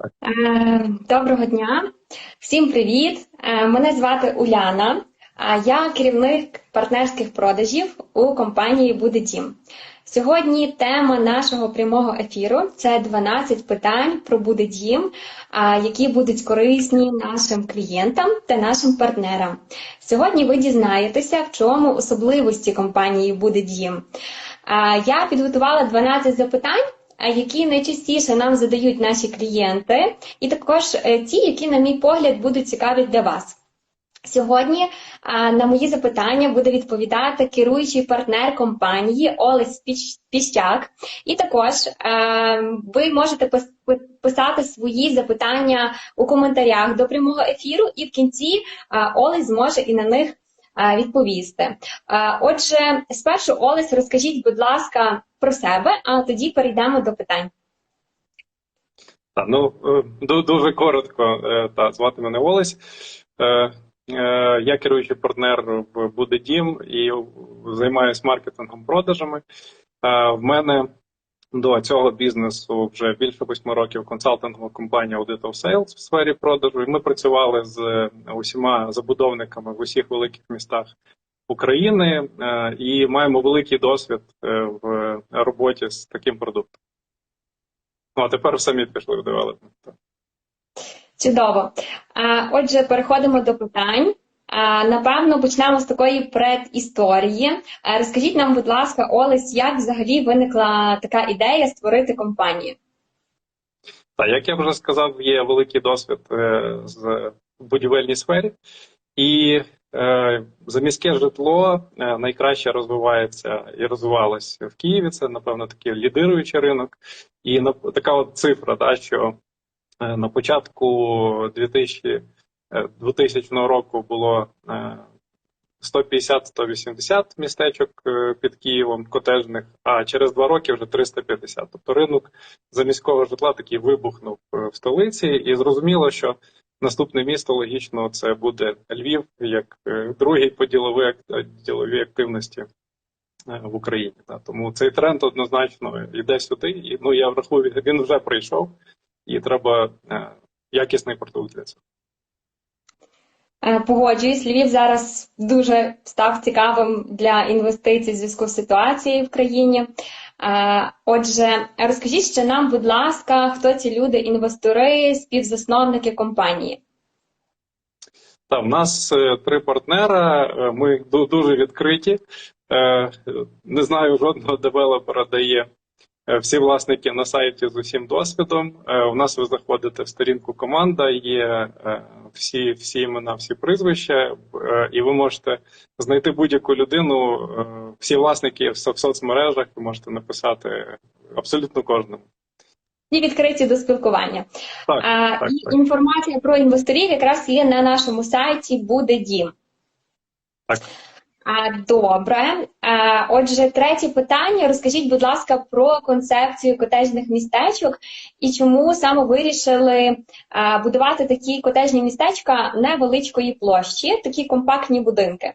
Е, Доброго дня, всім привіт! Е, Мене звати Уляна, а я керівник партнерських продажів у компанії Буде Дім. Сьогодні тема нашого прямого ефіру це 12 питань про Буде Дім, які будуть корисні нашим клієнтам та нашим партнерам. Сьогодні ви дізнаєтеся, в чому особливості компанії Буде Дім. Я підготувала 12 запитань які найчастіше нам задають наші клієнти, і також е, ті, які, на мій погляд, будуть цікаві для вас. Сьогодні на мої запитання буде відповідати керуючий партнер компанії Олесь Піщак. І також е, ви можете пис- писати свої запитання у коментарях до прямого ефіру, і в кінці Олесь зможе і на них відповісти. Отже, спершу Олесь, розкажіть, будь ласка, про себе, а тоді перейдемо до питань. Та, ну, е, дуже коротко, е, та, звати мене Олесь. Е, е, Я керуючий партнер в Буде Дім і займаюся маркетингом продажами. Е, В мене до цього бізнесу вже більше восьми років консалтингова компанія Audit of Sales в сфері продажу. І ми працювали з усіма забудовниками в усіх великих містах України е, і маємо великий досвід е, в роботі з таким продуктом. Ну, а тепер самі пішли в девелопмент. Чудово. Отже, переходимо до питань. Напевно, почнемо з такої предісторії. Розкажіть нам, будь ласка, Олесь, як взагалі виникла така ідея створити компанію? Та як я вже сказав, є великий досвід е, з будівельній сфері, і е, заміське житло е, найкраще розвивається і розвивалось в Києві. Це, напевно, такий лідируючий ринок. І така от цифра, да, що е, на початку 2000, е, 2000 року було е, 150-180 містечок е, під Києвом котежних, а через два роки вже 350. Тобто ринок заміського житла такий вибухнув е, в столиці, і зрозуміло, що наступне місто логічно це буде Львів, як е, другий по діловій, активності е, в Україні. Тому цей тренд однозначно йде сюди, і ну я врахую, він вже прийшов, і треба е, якісний продукт для цього. Е, Погоджуюсь, Львів зараз дуже став цікавим для інвестицій в зв'язку з ситуацією в країні. Е, Отже, розкажіть ще нам, будь ласка, хто ці люди, інвестори, співзасновники компанії? Та, в нас е, три партнера. Ми дуже відкриті. Не знаю жодного девелопера, де є е, всі власники на сайті з усім досвідом. Е, У нас ви заходите в сторінку команда, є е, всі, всі імена, всі прізвища, е, і ви можете знайти будь-яку людину. е, Всі власники в в соцмережах, ви можете написати абсолютно кожному. І відкриті до спілкування. Так, А, так, і так. інформація про інвесторів якраз є на нашому сайті Буде Дім. Так. Добре. Отже, третє питання. Розкажіть, будь ласка, про концепцію котежних містечок і чому саме вирішили будувати такі котежні містечка невеличкої площі, такі компактні будинки.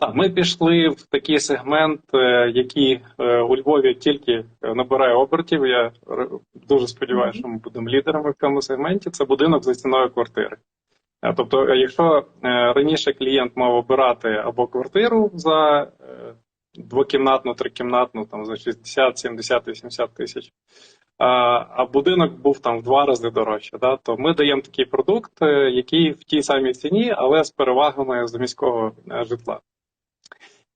Так, ми пішли в такий сегмент, е, який е, у Львові тільки е, набирає обертів. Я дуже сподіваюся, що ми будемо лідерами в цьому сегменті. Це будинок за ціною квартири. Е, Тобто, е, якщо е, раніше клієнт мав обирати або квартиру за двокімнатну, трикімнатну, там за 60, 70, 80 тисяч, а, будинок був там в два рази дорожче, да, то ми даємо такий продукт, який в тій самій ціні, але з перевагами з міського житла.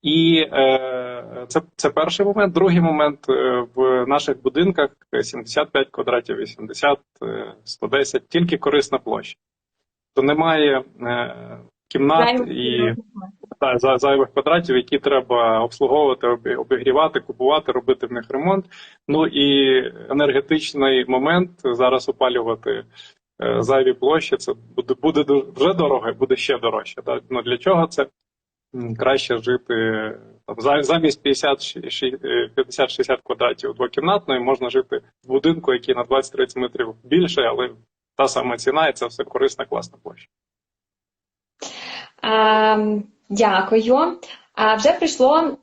І е, це, це перший момент. Другий момент в наших будинках 75 квадратів, 80, е, 110, тільки корисна площа. То немає е, кімнат Зайвих і та, за- зайвих квадратів, які треба обслуговувати, обігрівати, купувати, робити в них ремонт. Ну і енергетичний момент зараз опалювати е, зайві площі. Це буде, буде вже дорого, і буде ще дорожче. Так? Ну, для чого це? Краще жити там, за- замість 50-60 квадратів двокімнатної, можна жити в будинку, який на 20-30 метрів більше, але та сама ціна, і це все корисна, класна площа. Ем, Дякую. А вже прийшло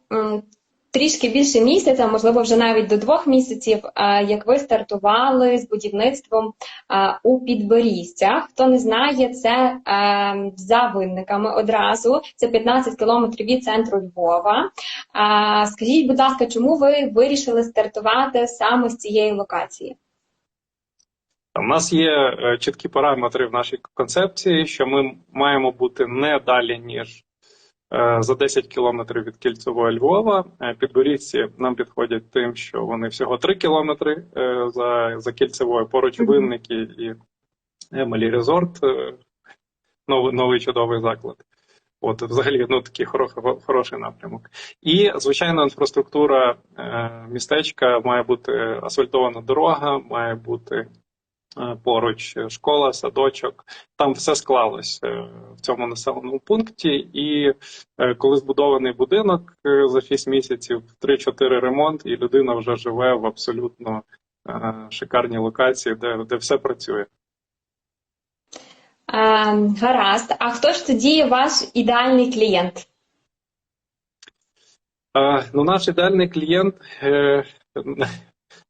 трішки більше місяця, можливо, вже навіть до двох місяців, е, як ви стартували з будівництвом е, у Підборістях. Хто не знає, це е, за винниками одразу. Це 15 кілометрів від центру Львова. Скажіть, будь ласка, чому ви вирішили стартувати саме з цієї локації? У нас є чіткі параметри в нашій концепції, що ми маємо бути не далі, ніж Е, за 10 кілометрів від кільцевої Львова. Е, підборівці нам підходять тим, що вони всього 3 кілометри е, за за кільцевою, поруч винники і Емелі Резорт, новий новий чудовий заклад. От, взагалі, ну такий хороший, хороший напрямок. І звичайно, інфраструктура містечка має бути асфальтована дорога, має бути Е, поруч школа, садочок. Там все склалось е, в цьому населеному пункті. І е, коли збудований будинок за 6 місяців, 3-4 ремонт, і людина вже живе в абсолютно шикарній локації, де, де все працює. А, гаразд. А хто ж тоді ваш ідеальний клієнт? А, ну, Наш ідеальний клієнт. Е,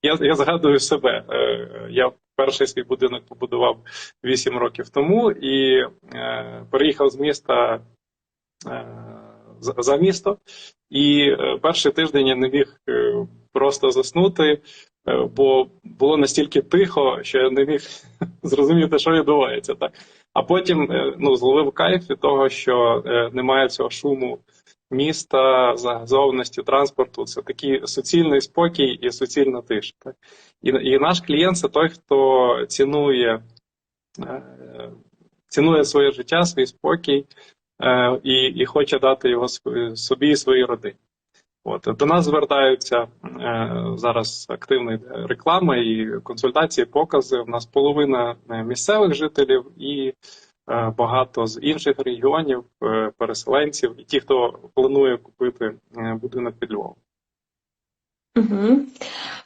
я я згадую себе. Е, я перший свій будинок побудував 8 років тому і е, переїхав з міста е, за місто. І е, перший тиждень я не міг е, просто заснути, е, бо було настільки тихо, що я не міг зрозуміти, що відбувається. Так? А потім ну, зловив кайф від того, що немає цього шуму міста, загазованості транспорту. Це такий суцільний спокій і суцільна тиша. І, і наш клієнт це той, хто цінує. Цінує своє життя, свій спокій, Е, і і хоче дати його собі і своїй родині. От До нас звертаються е, зараз активна реклама і консультації, покази. У нас половина е, місцевих жителів і багато з інших регіонів, переселенців, і ті, хто планує купити будинок під Львовом. Угу.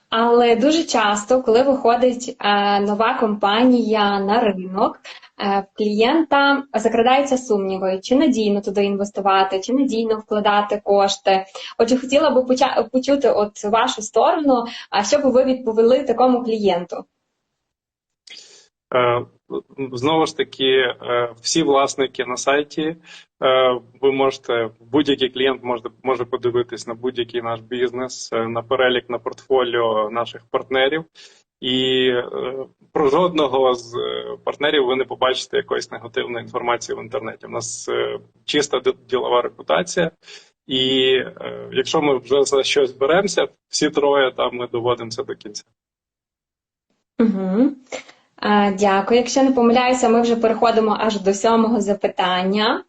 Але дуже часто, коли виходить нова компанія на ринок, Е, в клієнта закрадаються сумніви, чи надійно туди інвестувати, чи надійно вкладати кошти. Отже, хотіла би почути от вашу сторону, а що би ви відповіли такому клієнту? Е, знову ж таки, е, всі власники на сайті, ви можете, будь-який клієнт може може подивитись на будь-який наш бізнес, на перелік на портфоліо наших партнерів і е, про жодного з е, партнерів ви не побачите якоїсь негативної інформації в інтернеті. У нас е, чиста ділова репутація, і якщо ми вже за щось беремося, всі троє там ми доводимося до кінця. Угу. Дякую. Якщо не помиляюся, ми вже переходимо аж до сьомого запитання.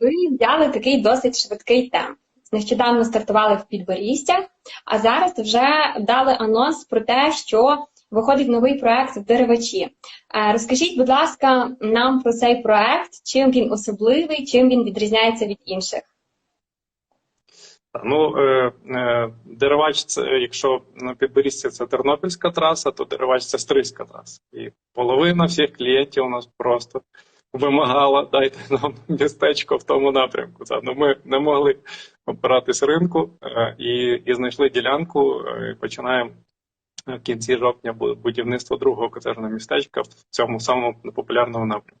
Ви взяли такий досить швидкий темп нещодавно стартували в Підборістях, а зараз вже дали анонс про те, що виходить новий проект деревачі. Розкажіть, будь ласка, нам про цей проект, чим він особливий, чим він відрізняється від інших. Ну, е, е, Деревач, це якщо на підборісті це тернопільська траса, то деревач це стрийська траса. І половина всіх клієнтів у нас просто вимагала дайте нам містечко в тому напрямку. Ну, Ми не могли опиратись ринку е, і і знайшли ділянку. І Починаємо в кінці жовтня будівництво другого котежного містечка в цьому самому популярному напрямку.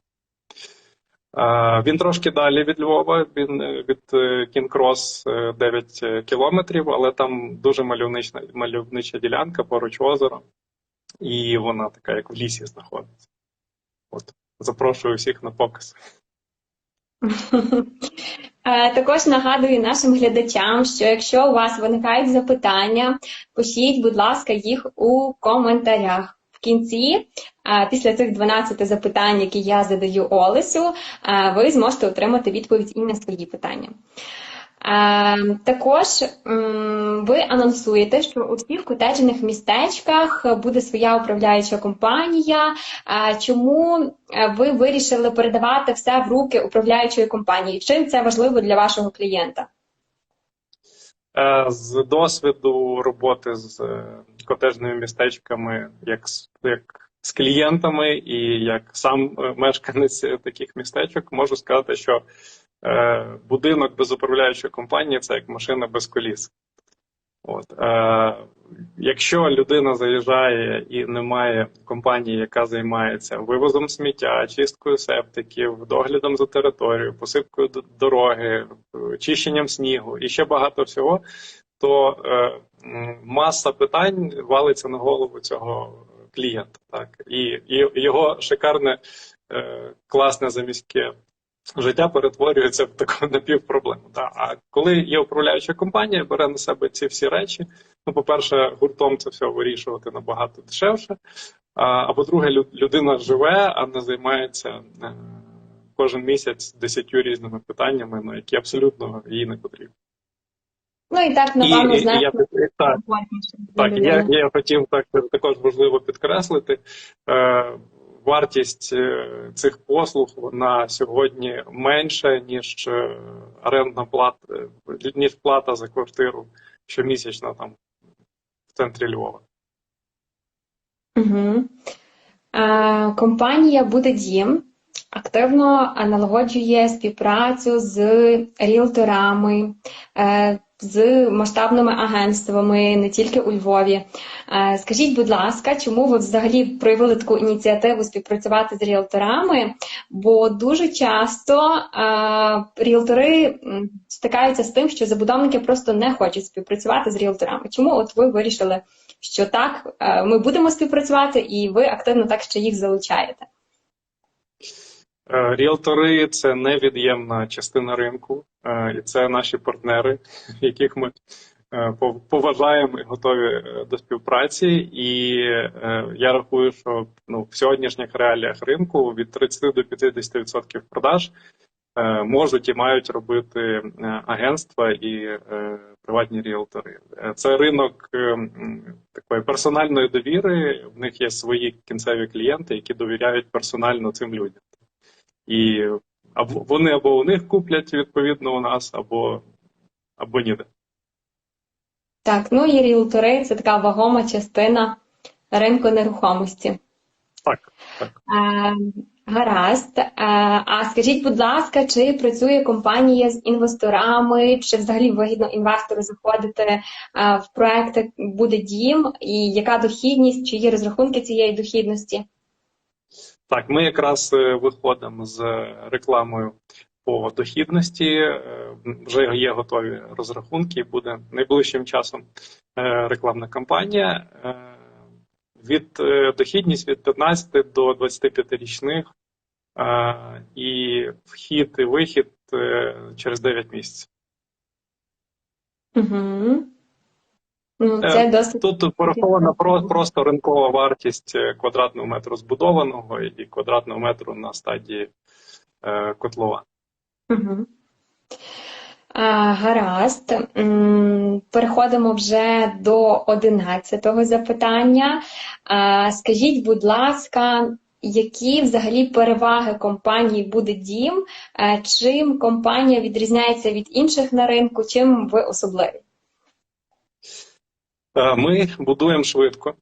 Е, він трошки далі від Львова, він від Кінкрос 9 кілометрів, але там дуже мальовнична мальовнича ділянка поруч озера, і вона така, як в лісі знаходиться. От. Запрошую всіх на показ. Е, також нагадую нашим глядачам, що якщо у вас виникають запитання, пишіть, будь ласка, їх у коментарях. Кінці, після цих 12 запитань, які я задаю Олесю, ви зможете отримати відповідь і на свої питання. Також ви анонсуєте, що у всіх котеджених містечках буде своя управляюча компанія. Чому е, ви вирішили передавати все в руки управляючої компанії? Чим це важливо для вашого клієнта? Е, з досвіду роботи з котежними містечками, як як з клієнтами, і як сам мешканець таких містечок, можу сказати, що е, будинок без управляючої компанії це як машина без коліс. От, е, якщо людина заїжджає і немає компанії, яка займається вивозом сміття, чисткою септиків, доглядом за територією, посипкою дороги, е, чищенням снігу і ще багато всього, то е, маса питань валиться на голову цього клієнта. Так? І, і його шикарне, е, класне заміське життя перетворюється в таку напівпроблему. Так. А коли є управляюча компанія, бере на себе ці всі речі. Ну, по-перше, гуртом це все вирішувати набагато дешевше. А, а по-друге, людина живе, а не займається е, кожен місяць десятью різними питаннями, ну, які абсолютно їй не потрібні. Ну і так, напевно, я, так, так, я, я хотів так також важливо підкреслити. Е, вартість е, цих послуг на сьогодні менша, ніж е, орендна плата, е, ніж плата за квартиру щомісячно там в центрі Львова. Угу. Е, компанія Буде Дім активно налагоджує співпрацю з ріелторами, з масштабними агентствами, не тільки у Львові. Е, Скажіть, будь ласка, чому ви взагалі проявили таку ініціативу співпрацювати з ріелторами? Бо дуже часто е, ріелтори стикаються з тим, що забудовники просто не хочуть співпрацювати з ріелторами. Чому от ви вирішили, що так, е, ми будемо співпрацювати, і ви активно так ще їх залучаєте? Е, Ріелтори це невід'ємна частина ринку, е, і це наші партнери, яких ми е, поважаємо і готові до співпраці. І я рахую, що ну, в сьогоднішніх реаліях ринку від 30 до 50% продаж можуть і мають робити агентства і приватні ріелтори. Це ринок такої персональної довіри. В них є свої кінцеві клієнти, які довіряють персонально цим людям. І або вони або у них куплять відповідно у нас, або, або ніде. Так, ну і ріелтори це така вагома частина ринку нерухомості. Так, так. Е, гаразд. Е, а скажіть, будь ласка, чи працює компанія з інвесторами, чи взагалі вигідно інвестору заходити е, в проекти Буде дім, і яка дохідність, чи є розрахунки цієї дохідності? Так, ми якраз е, виходимо з рекламою по дохідності. е, Вже є готові розрахунки. Буде найближчим часом е, рекламна кампанія. Від дохідність від 15 до 25 річних е, і вхід і вихід через 9 місяців. Угу. Ну, Е, це досить. Тут порахована про- просто ринкова вартість е, квадратного метру збудованого і квадратного метру на стадії е, котлова. Угу. А, гаразд. Переходимо вже до одинадцятого запитання. А, скажіть, будь ласка, які взагалі переваги компанії Буде Дім? Чим компанія відрізняється від інших на ринку? Чим ви особливі? Е, Ми будуємо швидко.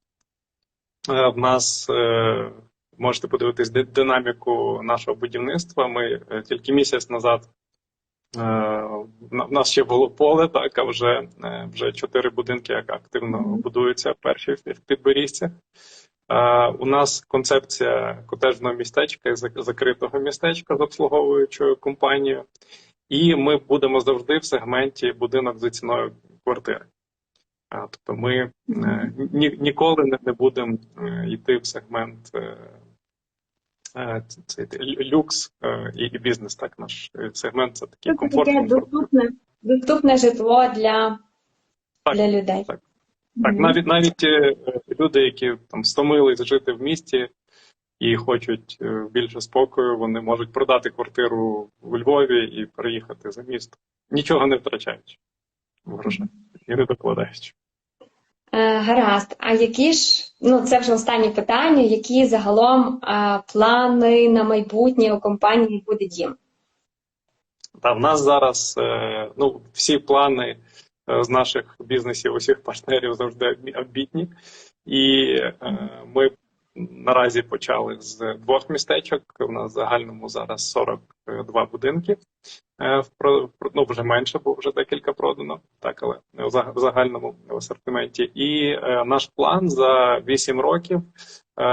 Е, В нас е, можете подивитись динаміку нашого будівництва. Ми тільки місяць назад в нас ще було поле, так а вже вже чотири будинки, як активно будуються перші в. Е, У нас концепція котежного містечка і закритого містечка з обслуговуючою компанією, і ми будемо завжди в сегменті будинок за ціною квартири. Тобто ми е, ні, ніколи не, будемо е, йти в сегмент е, цей люкс і, бізнес. Так, наш сегмент це такий Це комфорт. таке доступне, доступне житло для, Так, для людей. так. Так, Мгм. навіть навіть люди, які там стомились жити в місті і хочуть більше спокою, вони можуть продати квартиру у Львові і переїхати за місто, нічого не втрачаючи в грошах і не докладаючи. Е, Гаразд. А які ж, ну це вже останнє питання, які загалом е, плани на майбутнє у компанії Буде Дім? Та в нас зараз е, ну, всі плани з наших бізнесів, усіх партнерів завжди амбітні. І ми наразі почали з двох містечок. У нас в загальному зараз 42 будинки. Е, ну, вже менше, бо вже декілька продано, так, але в загальному асортименті. І е, наш план за 8 років е,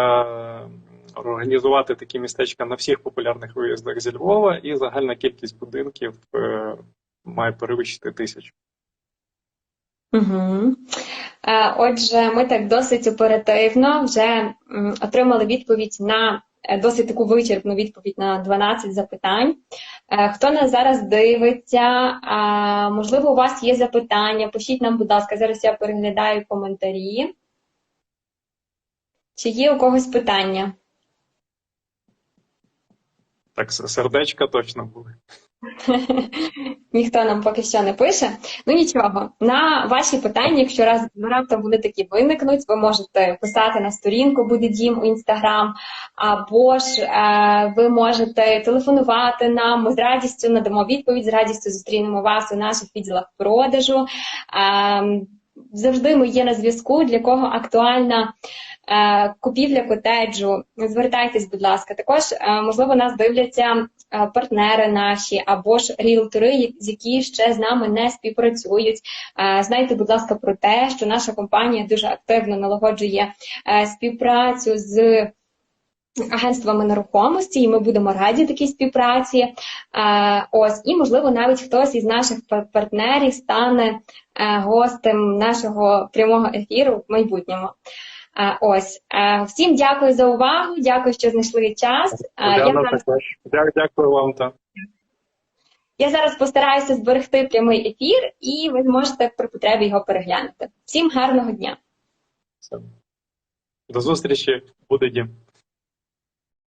організувати такі містечка на всіх популярних виїздах зі Львова, і загальна кількість будинків має перевищити тисячу. Угу. Отже, ми так досить оперативно вже отримали відповідь на досить таку вичерпну відповідь на 12 запитань. Е, Хто нас зараз дивиться, можливо, у вас є запитання, пишіть нам, будь ласка, зараз я переглядаю коментарі. Чи є у когось питання? Так, сердечка точно були. Ніхто нам поки що не пише. Ну нічого, на ваші питання, якщо раз раптом вони такі виникнуть, ви можете писати на сторінку буде дім у інстаграм, або ж е, ви можете телефонувати нам. Ми з радістю надамо відповідь, з радістю зустрінемо вас у наших відділах продажу. Е, завжди ми є на зв'язку, для кого актуальна. е, Купівля котеджу, звертайтесь, будь ласка. Також, е, можливо, нас дивляться партнери наші або ж ріелтори, які ще з нами не співпрацюють. Знайте, будь ласка, про те, що наша компанія дуже активно налагоджує е, співпрацю з агентствами нерухомості, і ми будемо раді такій співпраці. Е, Ось, і можливо, навіть хтось із наших партнерів стане е, гостем нашого прямого ефіру в майбутньому. Ось всім дякую за увагу. Дякую, що знайшли час. Я зараз. Дякую вам. Та. Я зараз постараюся зберегти прямий ефір, і ви зможете при потребі його переглянути. Всім гарного дня! До зустрічі, в дім.